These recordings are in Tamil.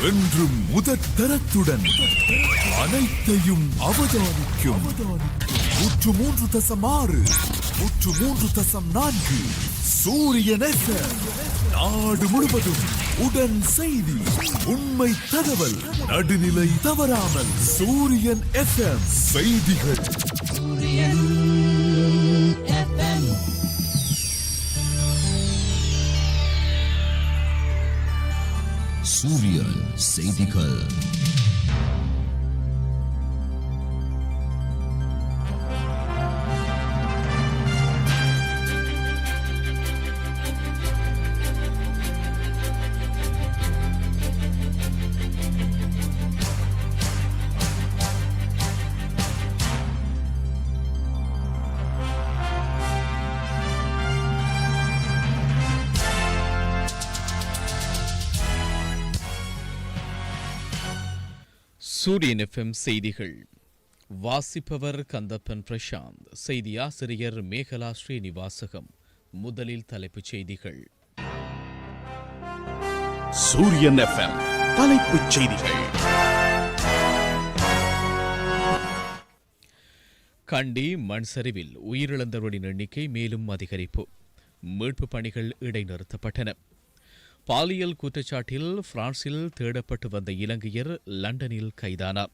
என்று முதற் தரத்துடன் அனைத்தையும் அவதானிக்கும் நூற்று மூன்று தசம் ஆறு நூற்று மூன்று தசம் நான்கு சூரியன் FM. நாடு முழுவதும் உடன் செய்தி உண்மை தகவல் நடுநிலை தவறாமல் சூரியன் எஃப்எம் செய்திகள் சூரியன் செய்திகள். சூரியன் எஃப்எம் செய்திகள். வாசிப்பவர் கந்தப்பன் பிரசாந்த் செய்தி ஆசிரியர் மேகலா ஸ்ரீனிவாசகம். முதலில் தலைப்புச் செய்திகள். சூரியன் எஃப்எம் தலைப்புச் செய்திகள். கண்டி மண் சரிவில் உயிரிழந்தவர்களின் எண்ணிக்கை மேலும் அதிகரிப்பு. மீட்பு பணிகள் இடைநிறுத்தப்பட்டன. பாலியல் குற்றச்சாட்டில் பிரான்சில் தேடப்பட்டு வந்த இலங்கையர் லண்டனில் கைதானார்.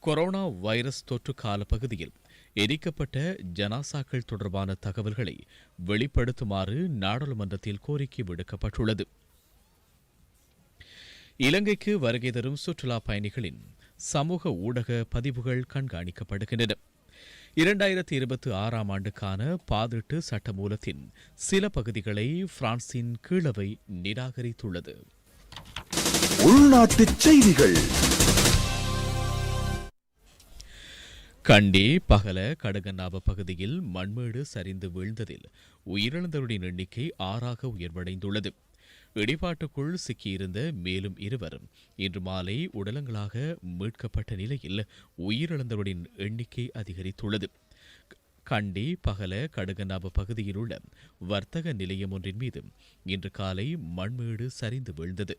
கொரோனா வைரஸ் தொற்று கால பகுதியில் எரிக்கப்பட்ட ஜனாசாக்கள் தொடர்பான தகவல்களை வெளிப்படுத்துமாறு நாடாளுமன்றத்தில் கோரிக்கை விடுக்கப்பட்டுள்ளது. இலங்கைக்கு வருகை தரும் சுற்றுலா பயணிகளின் சமூக ஊடக பதிவுகள் கண்காணிக்கப்படுகின்றன. இரண்டாயிரத்தி இருபத்தி ஆறாம் ஆண்டுக்கான பாதிட்டு சட்டமூலத்தின் சில பகுதிகளை பிரான்சின் கீழவை நிராகரித்துள்ளது. உள்நாட்டுச் செய்திகள். கண்டி பகல கடகநாப பகுதியில் மண்மேடு சரிந்து வீழ்ந்ததில் உயிரிழந்தவரின் எண்ணிக்கை ஆறாக உயர்வடைந்துள்ளது. இடிபாட்டுக்குள் சிக்கியிருந்த மேலும் இருவர் இன்று மாலை உடலங்களாக மீட்கப்பட்ட நிலையில் உயிரிழந்தவரின் எண்ணிக்கை அதிகரித்துள்ளது. கண்டி பகல கடுகநாப பகுதியில் உள்ள வர்த்தக நிலையம் ஒன்றின் மீது இன்று காலை மண்மேடு சரிந்து வீழ்ந்தது.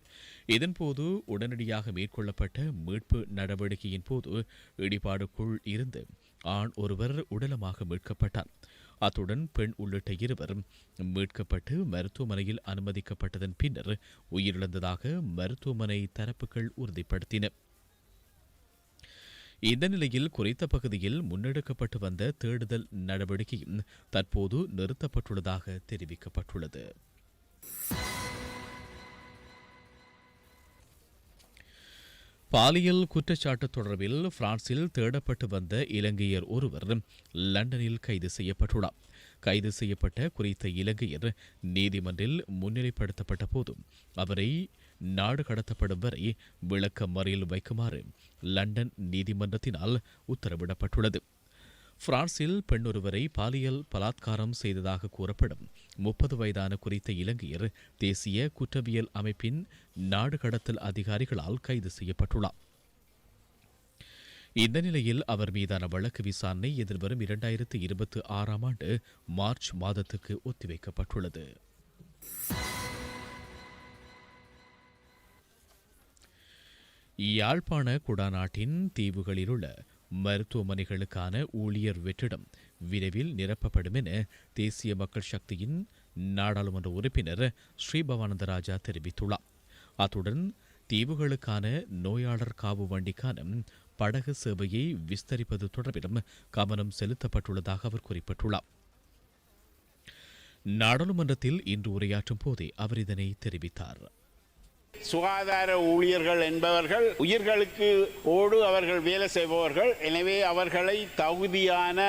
இதன்போது உடனடியாக மேற்கொள்ளப்பட்ட மீட்பு நடவடிக்கையின் போது இடிபாடுக்குள் இருந்து ஆண் ஒருவர் உடலமாக மீட்கப்பட்டார். அத்துடன் பெண் உள்ளிட்ட இருவர் மீட்கப்பட்டு மருத்துவமனையில் அனுமதிக்கப்பட்டதன் பின்னர் உயிரிழந்ததாக மருத்துவமனை தரப்புகள் உறுதிப்படுத்தின. இந்த நிலையில் குறித்த பகுதியில் முன்னெடுக்கப்பட்டு வந்த தேடுதல் நடவடிக்கையும் தற்போது நிறுத்தப்பட்டுள்ளதாக தெரிவிக்கப்பட்டுள்ளது. பாலியல் குற்றச்சாட்டு தொடர்பில் பிரான்சில் தேடப்பட்டு வந்த இலங்கையர் ஒருவர் லண்டனில் கைது செய்யப்பட்டுள்ளார். கைது செய்யப்பட்ட குறித்த இலங்கையர் நீதிமன்றில் முன்னிலைப்படுத்தப்பட்ட போதும் அவரை நாடு கடத்தப்படும் வரை விளக்க மறியல் வைக்குமாறு லண்டன் நீதிமன்றத்தினால் உத்தரவிடப்பட்டுள்ளது. பிரான்சில் பெண்ணொருவரை பாலியல் பலாத்காரம் செய்ததாக கூறப்படும் முப்பது வயதான குறித்த இலங்கையர் தேசிய குற்றவியல் அமைப்பின் நாடு கடத்தல் அதிகாரிகளால் கைது செய்யப்பட்டுள்ளார். இந்த நிலையில் அவர் மீதான வழக்கு விசாரணை எதிர்வரும் இரண்டாயிரத்து இருபத்தி ஆறாம் ஆண்டு மார்ச் மாதத்துக்கு ஒத்திவைக்கப்பட்டுள்ளது. யாழ்ப்பாண குடாநாட்டின் தீவுகளிலுள்ள மருத்துவமனைகளுக்கான ஊழியர் வெற்றிடம் விரைவில் நிரப்பப்படும் என தேசிய மக்கள் சக்தியின் நாடாளுமன்ற உறுப்பினர் ஸ்ரீபவானந்தராஜா தெரிவித்துள்ளார். அத்துடன் தீவுகளுக்கான நோயாளர் காவு வண்டிக்கான படகு சேவையை விஸ்தரிப்பது தொடர்பிலும் கவனம் செலுத்தப்பட்டுள்ளதாக அவர் குறிப்பிட்டுள்ளார். நாடாளுமன்றத்தில் இன்று உரையாற்றும் போதே அவர் இதனை தெரிவித்தார். சுகாதார ஊழியர்கள் என்பவர்கள் உயிர்களுக்கு ஓடு அவர்கள் வேலை செய்பவர்கள். எனவே அவர்களை தகுதியான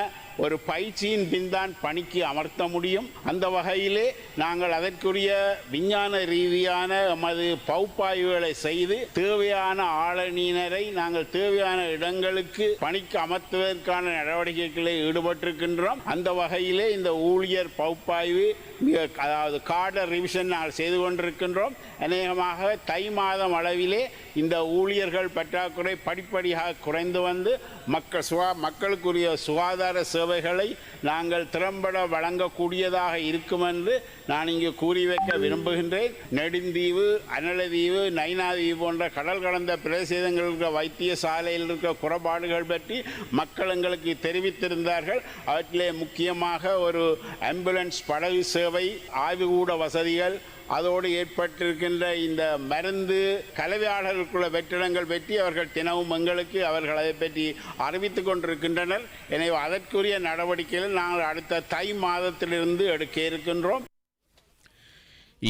ஒரு பயிற்சியின் பின்தான் பணிக்கு அமர்த்த முடியும். அந்த வகையிலே நாங்கள் அதற்குரிய விஞ்ஞான ரீதியான எமது பகுப்பாய்வுகளை செய்து தேவையான ஆளணியினரை நாங்கள் தேவையான இடங்களுக்கு பணிக்கு அமர்த்துவதற்கான நடவடிக்கைகளில் ஈடுபட்டிருக்கின்றோம். அந்த வகையிலே இந்த ஊழியர் பகுப்பாய்வு மிக அதாவது கார்டர் ரிவிஷன் நாங்கள் செய்து கொண்டிருக்கின்றோம். அநேகமாக தை மாதம் அளவிலே இந்த ஊழியர்கள் பற்றாக்குறை படிப்படியாக குறைந்து வந்து மக்கள் சுகா மக்களுக்குரிய சுகாதார சேவைகளை நாங்கள் திறம்பட வழங்கக்கூடியதாக இருக்கும் என்று நான் இங்கு கூறி வைக்க விரும்புகின்றேன். நெடுந்தீவு அனலதீவு நைனாதீவு போன்ற கடல் கடந்த பிரதேசங்களில் இருக்கிற வைத்தியசாலையில் இருக்கிற குறைபாடுகள் பற்றி மக்கள் எங்களுக்கு தெரிவித்திருந்தார்கள். அவற்றிலே முக்கியமாக ஒரு ஆம்புலன்ஸ் படகு சேவை ஆய்வுகூட வசதிகள் அதோடு ஏற்பட்டிருக்கின்ற இந்த மருந்து கலவையாளர்களுக்குள்ள வெற்றிடங்கள் பற்றி அவர்கள் தினமும் எங்களுக்கு அவர்கள் அதை பற்றி அறிவித்துக் கொண்டிருக்கின்றனர். எனவே அதற்குரிய நடவடிக்கைகள் நாங்கள் அடுத்த தை மாதத்திலிருந்து எடுக்க இருக்கின்றோம்.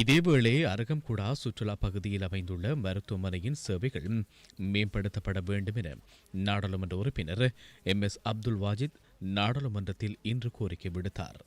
இதேவேளை அருகம்குடா சுற்றுலா பகுதியில் அமைந்துள்ள மருத்துவமனையின் சேவைகள் மேம்படுத்தப்பட வேண்டும் என நாடாளுமன்ற உறுப்பினர் எம் எஸ் அப்துல் வாஜித் நாடாளுமன்றத்தில் இன்று கோரிக்கை விடுத்தார்.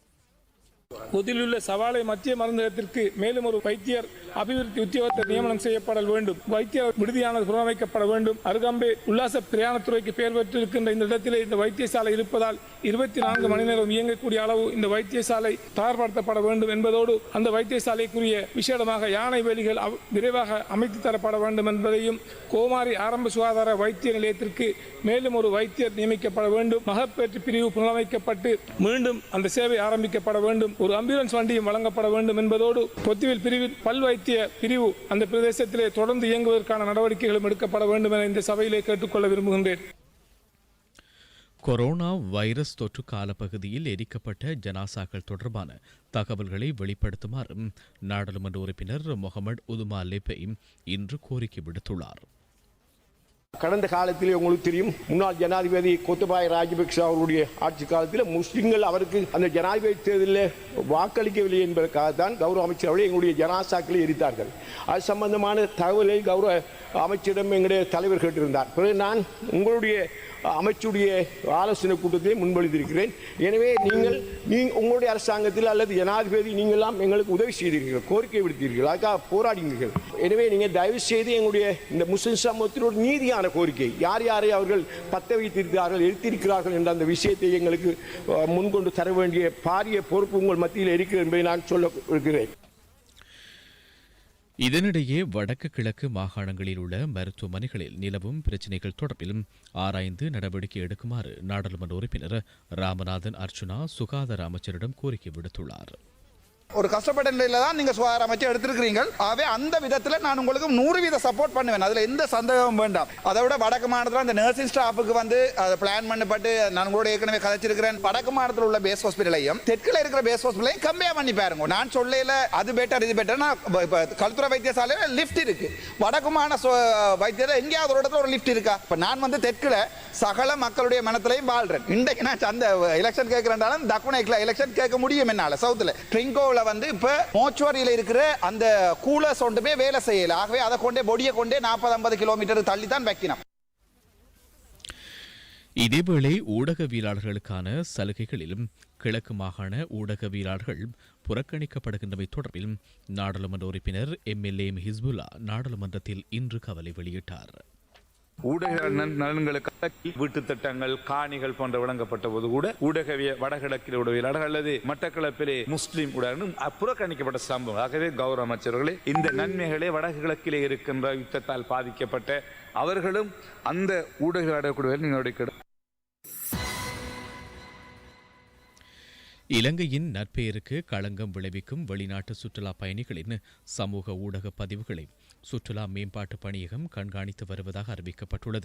பொதிலுள்ள சவாலை மத்திய மருந்தகத்திற்கு மேலும் ஒரு வைத்தியர் அபிவிருத்தி உத்தியோகத்தை நியமனம் செய்யப்பட வேண்டும். வைத்தியர் விடுதியானது புனரமைக்கப்பட வேண்டும். அருகம்பே உல்லாச பிரயாணத்துறைக்கு பெயர் பெற்றிருக்கின்ற இந்த இடத்திலே இந்த வைத்தியசாலை இருப்பதால் இருபத்தி நான்கு மணி நேரம் இயங்கக்கூடிய அளவு இந்த வைத்தியசாலை தயார்படுத்தப்பட வேண்டும் என்பதோடு அந்த வைத்தியசாலைக்குரிய விசேடமாக யானை வேலிகள் அவ்- விரைவாக அமைத்து தரப்பட வேண்டும் என்பதையும் கோமாரி ஆரம்ப சுகாதார வைத்திய நிலையத்திற்கு மேலும் ஒரு வைத்தியர் நியமிக்கப்பட வேண்டும். மகப்பேற்று பிரிவு புனரமைக்கப்பட்டு மீண்டும் அந்த சேவை ஆரம்பிக்கப்பட வேண்டும். ஒரு அம்புலன்ஸ் வண்டியும் வழங்கப்பட வேண்டும் என்பதோடு பொத்துவில் பிரிவில் பல் வைத்திய பிரிவு அந்த பிரதேசத்திலே தொடர்ந்து இயங்குவதற்கான நடவடிக்கைகளும் எடுக்கப்பட வேண்டும் என இந்த சபையிலே கேட்டுக்கொள்ள விரும்புகின்றேன். கொரோனா வைரஸ் தொற்று காலப்பகுதியில் எரிக்கப்பட்ட ஜனாசாக்கள் தொடர்பான தகவல்களை வெளிப்படுத்துமாறு நாடாளுமன்ற உறுப்பினர் முகமது உதுமா லிபை இன்று கோரிக்கை விடுத்துள்ளார். கடந்த காலத்திலே உங்களுக்கு தெரியும் முன்னாள் ஜனாதிபதி கோத்தபாய ராஜபக்ஷ அவருடைய ஆட்சி காலத்தில் முஸ்லிம்கள் அவருக்கு அந்த ஜனாதிபதி தேர்தலில் வாக்களிக்கவில்லை என்பதற்காகத்தான் கௌரவ அமைச்சர் அவர்களை எங்களுடைய ஜனாசாக்களை எரித்தார்கள். அது சம்பந்தமான தகவலை கௌரவ அமைச்சரிடம் எங்களுடைய தலைவர் கேட்டிருந்தார். பிறகு நான் உங்களுடைய அமைச்சுடைய ஆலோசனை கூட்டத்தை முன்மொழிந்திருக்கிறேன் எனவே நீங்கள் நீ உங்களுடைய அரசாங்கத்தில் அல்லது ஜனாதிபதி நீங்களாம் எங்களுக்கு உதவி செய்தீர்கள் கோரிக்கை விடுத்தீர்கள் அதுக்காக போராடினீர்கள். எனவே நீங்கள் தயவு செய்து எங்களுடைய இந்த முஸ்லிம் சமூகத்தில் நீதியான கோரிக்கை யார் யாரை அவர்கள் பத்த வைத்திருக்கிறார்கள் எடுத்திருக்கிறார்கள் என்ற அந்த விஷயத்தை எங்களுக்கு முன்கொண்டு தர வேண்டிய பாரிய பொறுப்பு உங்கள் மத்தியில் இருக்கிறது என்பதை நான் சொல்ல இருக்கிறேன் இதனிடையே வடக்கு கிழக்கு மாகாணங்களில் உள்ள மருத்துவமனைகளில் நிலவும் பிரச்சினைகள் தொடர்பில் ஆராய்ந்து நடவடிக்கை எடுக்குமாறு நாடாளுமன்ற உறுப்பினர் ராமநாதன் அர்ச்சுனா சுகாதார அமைச்சரிடம் கோரிக்கை விடுத்துள்ளார். ஒரு கஷ்டப்பட்ட நிலையில தான் நீங்க சுகாதார அமைச்சர் எடுத்திருக்கிறீங்க ஆகவே அந்த விதத்துல நான் உங்களுக்கு நூறு வீத சப்போர்ட் பண்ணுவேன். அதுல எந்த சந்தேகமும் வேண்டாம். அதை விட வடக்கு மாநிலத்தில் அந்த நர்சிங் ஸ்டாஃபுக்கு வந்து அதை பிளான் பண்ணப்பட்டு நான் கூட ஏற்கனவே கதைச்சிருக்கிறேன். வடக்கு மாநிலத்தில் உள்ள பேஸ் ஹாஸ்பிட்டலையும் தெற்குல இருக்கிற பேஸ் ஹாஸ்பிட்டலையும் கம்மியாக பண்ணி பாருங்க நான் சொல்லல அது பெட்டர் இது பெட்டர் இப்போ கல்துறை வைத்தியசாலையில லிஃப்ட் இருக்கு. வடக்கு மாநில வைத்தியர் எங்கேயாவது ஒரு இடத்துல ஒரு லிஃப்ட் இருக்கா? இப்ப நான் வந்து தெற்குல சகல மக்களுடைய மனத்திலையும் வாழ்றேன். இன்றைக்கு நான் அந்த எலெக்ஷன் கேட்கிறேன்டாலும் தக்குனைக்குல எலெக்ஷன் கேட்க முடியும் என்னால சவுத்தில் ட்ரிங்கோவில் வந்து இப்ப மோச்சுவரியில் இருக்கிற அந்த கூலர்ஸ் ஒன்றுமே வேலை செய்யல. ஆகவே அதை கொண்டே பொடியை கொண்டே நாற்பது ஐம்பது கிலோமீட்டர் தள்ளி தான் வைக்கணும். இதேவேளை ஊடகவியலாளர்களுக்கான சலுகைகளிலும் கிழக்கு மாகாண ஊடகவியலாளர்கள் புறக்கணிக்கப்படுகின்றமை தொடர்பில் நாடாளுமன்ற உறுப்பினர் எம்எல்ஏ ஹிஸ்புல்லா நாடாளுமன்றத்தில் இன்று கவலை வெளியிட்டார். ஊடக நலன்களுக்காக வீட்டு திட்டங்கள் காணிகள் போன்ற வழங்கப்பட்ட போது கூட ஊடகவிய வடகிழக்கில் உடவியலாளர் அல்லது மட்டக்களப்பிலே முஸ்லீம் உடனும் புறக்கணிக்கப்பட்ட சம்பவம். ஆகவே கௌரவ அமைச்சர்களே இந்த நன்மைகளே வடகிழக்கிலே இருக்கின்ற யுத்தத்தால் பாதிக்கப்பட்ட அவர்களும் அந்த ஊடகவியலாளர்களுடைய நடவடிக்கை இலங்கையின் நற்பெயருக்கு களங்கம் விளைவிக்கும் வெளிநாட்டு சுற்றுலா பயணிகளின் சமூக ஊடக பதிவுகளை சுற்றுலா மேம்பாட்டு பணியகம் கண்காணித்து வருவதாக அறிவிக்கப்பட்டுள்ளது.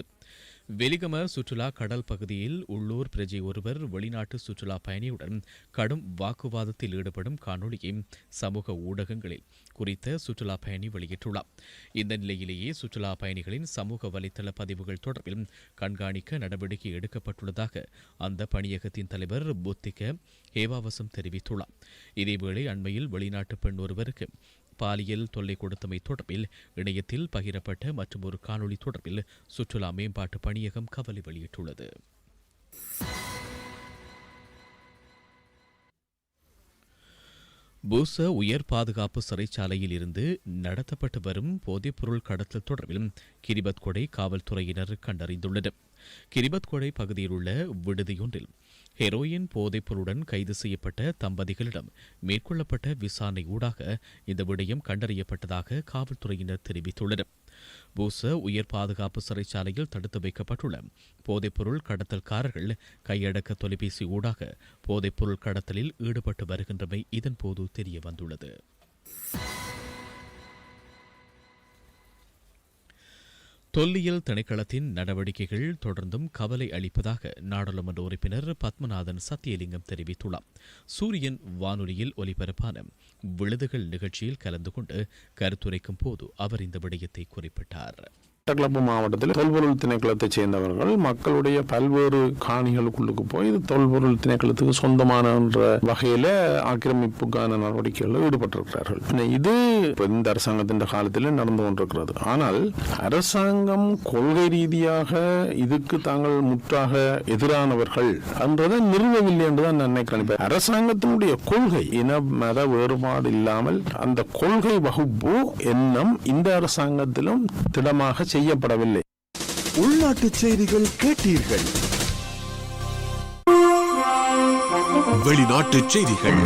வெலிகம சுற்றுலா கடல் பகுதியில் உள்ளூர் பிரஜை ஒருவர் வெளிநாட்டு சுற்றுலா பயணியுடன் கடும் வாக்குவாதத்தில் ஈடுபடும் காணொலியை சமூக ஊடகங்களில் குறித்த சுற்றுலா பயணி வெளியிட்டுள்ளார். இந்த நிலையிலேயே சுற்றுலா பயணிகளின் சமூக வலைதள பதிவுகள் தொடர்பில் கண்காணிக்க நடவடிக்கை எடுக்கப்பட்டுள்ளதாக அந்த பணியகத்தின் தலைவர் புத்திக ஹேவாவசம் தெரிவித்துள்ளார். இதேவேளை அண்மையில் வெளிநாட்டு பெண் ஒருவருக்கு பாலியல் தொல்லை கொடுத்தமை தொடர்பில் இணையத்தில் பகிரப்பட்ட மற்றும் ஒரு காணொளி தொடர்பில் சுற்றுலா மேம்பாட்டு பணியகம் கவலை வெளியிட்டுள்ளது. பூச உயர் பாதுகாப்பு சிறைச்சாலையில் இருந்து நடத்தப்பட்டு வரும் போதைப்பொருள் கடத்தல் தொடர்பில் கிரிபத் கொடை காவல்துறையினர் கண்டறிந்துள்ளனர். கிரிபத் கொடை பகுதியில் உள்ள விடுதியொன்றில் ஹெரோயின் போதைப்பொருளுடன் கைது செய்யப்பட்ட தம்பதிகளிடம் மேற்கொள்ளப்பட்ட விசாரணை ஊடாக இந்த விடயம் கண்டறியப்பட்டதாக காவல்துறையினர் தெரிவித்துள்ளனர். பூச உயர் பாதுகாப்பு சிறைச்சாலையில் தடுத்து வைக்கப்பட்டுள்ள போதைப்பொருள் கடத்தல்காரர்கள் கையடக்க தொலைபேசி ஊடாக போதைப்பொருள் கடத்தலில் ஈடுபட்டு வருகின்றமை இதன்போது தெரிய வந்துள்ளது தொல்லியல் திணைக்களத்தின் நடவடிக்கைகள் தொடர்ந்தும் கவலை அளிப்பதாக நாடாளுமன்ற உறுப்பினர் பத்மநாதன் சத்தியலிங்கம் தெரிவித்துள்ளார். சூரியன் வானொலியில் ஒலிபரப்பான விழுதுகள் நிகழ்ச்சியில் கலந்து கொண்டு கருத்துரைக்கும் போது அவர் இந்த விடயத்தை குறிப்பிட்டார். மட்டக்களப்பு மாவட்டத்தில் தொல்பொருள் திணைக்களத்தைச் சேர்ந்தவர்கள் மக்களுடைய பல்வேறு காணிகளுக்குள்ளுக்கு போய் இது தொல்பொருள் திணைக்களத்துக்கு சொந்தமான என்ற வகையில ஆக்கிரமிப்புக்கான நடவடிக்கைகளில் ஈடுபட்டிருக்கிறார்கள். இது இந்த அரசாங்கத்தின் காலத்தில் நடந்து கொண்டிருக்கிறது. ஆனால் அரசாங்கம் கொள்கை ரீதியாக இதுக்கு தாங்கள் முற்றாக எதிரானவர்கள் என்றதை நிறுவவில்லை என்றுதான் நான் நினைக்கிறேன். அரசாங்கத்தினுடைய கொள்கை இன மத வேறுபாடு இல்லாமல் அந்த கொள்கை வகுப்பு எண்ணம் இந்த அரசாங்கத்திலும் திடமாக செய்யப்படவில்லை. உள்நாட்டு செய்திகள் கேட்டீர்கள். வெளிநாட்டு செய்திகள்.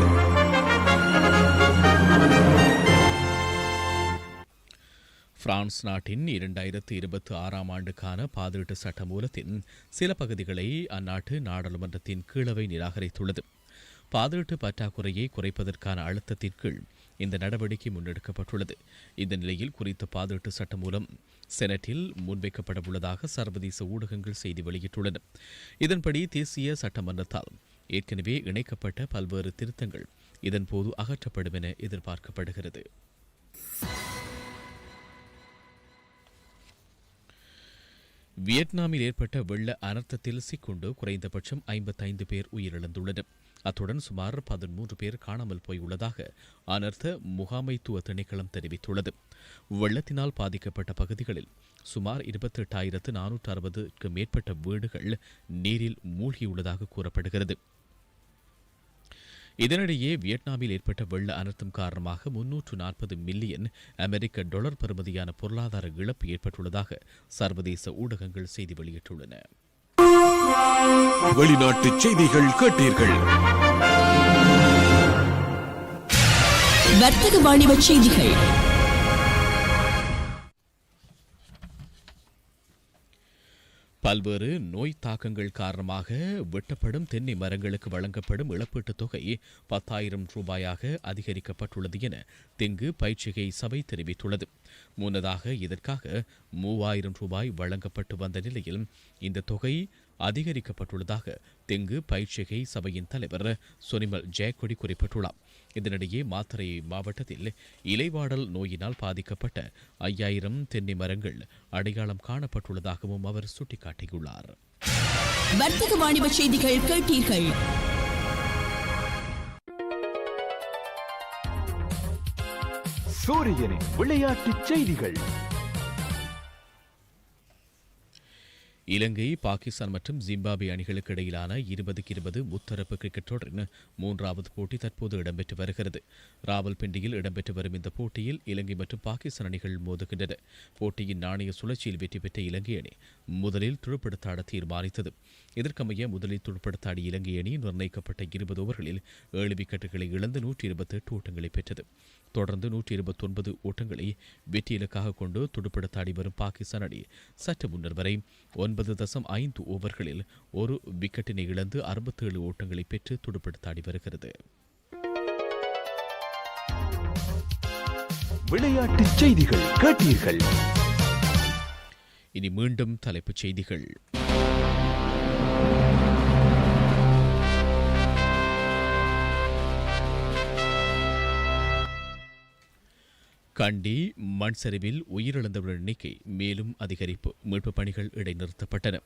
பிரான்ஸ் நாட்டின் இரண்டாயிரத்து இருபத்தி ஆறாம் ஆண்டுக்கான பாதீட்டு சட்ட மூலத்தின் சில பகுதிகளை அந்நாட்டு நாடாளுமன்றத்தின் கீழவை நிராகரித்துள்ளது. பாதீட்டு பற்றாக்குறையை குறைப்பதற்கான அழுத்தத்தின் கீழ் இந்த நடவடிக்கை முன்னெடுக்கப்பட்டுள்ளது. இந்த நிலையில் குறித்த பாதீட்டு சட்டம் மூலம் செனட்டில் முன்வைக்கப்பட உள்ளதாக சர்வதேச ஊடகங்கள் செய்தி வெளியிட்டுள்ளன. இதன்படி தேசிய சட்டமன்றத்தால் ஏற்கனவே இணைக்கப்பட்ட பல்வேறு திருத்தங்கள் இதன்போது அகற்றப்படும் என எதிர்பார்க்கப்படுகிறது. வியட்நாமில் ஏற்பட்ட வெள்ள அனர்த்தத்தில் சிக்குண்டு குறைந்தபட்சம் ஐம்பத்தைந்து பேர் உயிரிழந்துள்ளனர். அத்துடன் சுமார் பதிமூன்று பேர் காணாமல் போயுள்ளதாக அனர்த்த முகாமைத்துவ திணைக்களம் தெரிவித்துள்ளது. வெள்ளத்தினால் பாதிக்கப்பட்ட பகுதிகளில் சுமார் இருபத்தி எட்டாயிரத்து நானூற்று அறுபதுக்கு மேற்பட்ட வீடுகள் நீரில் மூழ்கியுள்ளதாக கூறப்படுகிறது. இதனிடையே வியட்நாமில் ஏற்பட்ட வெள்ள அனர்த்தம் காரணமாக முன்னூற்று நாற்பது மில்லியன் அமெரிக்க டாலர் பெறுமதியான பொருளாதார இழப்பு ஏற்பட்டுள்ளதாக சர்வதேச ஊடகங்கள் செய்தி வெளியிட்டுள்ளன. வெளிநாட்டு செய்திகள் கேட்டீர்கள். வர்த்தக வாணிப செய்திகள். பல்வேறு நோய் தாக்கங்கள் காரணமாக வெட்டப்படும் தென்னை மரங்களுக்கு வழங்கப்படும் இழப்பீட்டுத் தொகை பத்தாயிரம் ரூபாயாக அதிகரிக்கப்பட்டுள்ளது என தெங்கு பயிற்சிகை சபை தெரிவித்துள்ளது. முன்னதாக இதற்காக மூவாயிரம் ரூபாய் வழங்கப்பட்டு வந்த நிலையில் இந்த தொகை அதிகரிக்கப்பட்டுள்ளதாக தெங்கு பயிற்சிகை சபையின் தலைவர் சொனிமல் ஜெயக்கொடி குறிப்பிட்டுள்ளார். இதனிடையே மாத்தறை மாவட்டத்தில் இலைவாடல் நோயினால் பாதிக்கப்பட்ட ஐயாயிரம் தென்னை மரங்கள் அடையாளம் காணப்பட்டுள்ளதாகவும் அவர் சுட்டிக்காட்டியுள்ளார். வர்த்தக வாணிப செய்திகள் கேட்டீர்கள். சூரியனின் விளையாட்டு செய்திகள். இலங்கை பாகிஸ்தான் மற்றும் ஜிம்பாபே அணிகளுக்கு இடையிலான இருபதுக்கு இருபது முத்தரப்பு கிரிக்கெட் தொடரின் மூன்றாவது போட்டி தற்போது இடம்பெற்று வருகிறது. ராவல்பிண்டியில் இடம்பெற்று வரும் இந்த போட்டியில் இலங்கை மற்றும் பாகிஸ்தான் அணிகள் மோதுகின்றன. போட்டியின் நாணய சுழற்சியில் வெற்றி பெற்ற இலங்கை அணி முதலில் துடுப்படுத்தாட தீர்மானித்தது. இதற்கமைய முதலில் துடுப்படுத்தாடிய இலங்கை அணி நிர்ணயிக்கப்பட்ட இருபது ஓவர்களில் ஏழு விக்கெட்டுகளை இழந்து நூற்றி இருபத்தி எட்டு ஓட்டங்களை பெற்றது. தொடர்ந்து நூற்றி இருபத்தொன்பது ஓட்டங்களை வெற்றி இலக்காக கொண்டு துடுப்படுத்தாடி வரும் பாகிஸ்தான் அணி சற்று முன்னர் வரை ஒன்பது தசம் ஐந்து ஓவர்களில் ஒரு விக்கெட்டினை இழந்து அறுபத்தேழு ஓட்டங்களை பெற்று துடுப்படுத்தாடி வருகிறது. விளையாட்டு செய்திகள் கேட்டீர்கள். இனி மீண்டும் தலைப்புச் செய்திகள். கண்டி மண் சரிவில் உயிரிழந்தவர்கள் எண்ணிக்கை மேலும் அதிகரிப்பு. மீட்புப் பணிகள் இடைநிறுத்தப்பட்டன.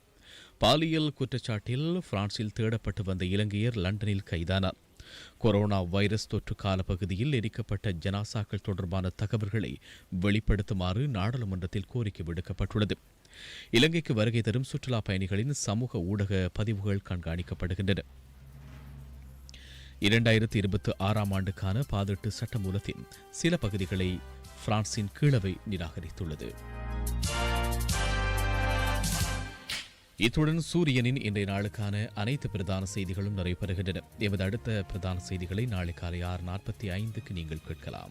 பாலியல் குற்றச்சாட்டில் பிரான்சில் தேடப்பட்டு வந்த இலங்கையர் லண்டனில் கைதானார். கொரோனா வைரஸ் தொற்று காலப்பகுதியில் எரிக்கப்பட்ட ஜனாசாக்கள் தொடர்பான தகவல்களை வெளிப்படுத்துமாறு நாடாளுமன்றத்தில் கோரிக்கை விடுக்கப்பட்டுள்ளது. இலங்கைக்கு வருகை தரும் சுற்றுலா பயணிகளின் சமூக ஊடக பதிவுகள் கண்காணிக்கப்படுகின்றன. இரண்டாயிரத்தி இருபத்தி ஆறாம் ஆண்டுக்கான பாதீட்டு சட்டமூலத்தின் சில பகுதிகளை பிரான்சின் கீழவை நிராகரித்துள்ளது. இத்துடன் சூரியனின் இன்றைய நாளுக்கான அனைத்து பிரதான செய்திகளும் நிறைவு எமது அடுத்த பிரதான செய்திகளை நாளை காலை ஆறு நாற்பத்தி ஐந்துக்கு நீங்கள் கேட்கலாம்.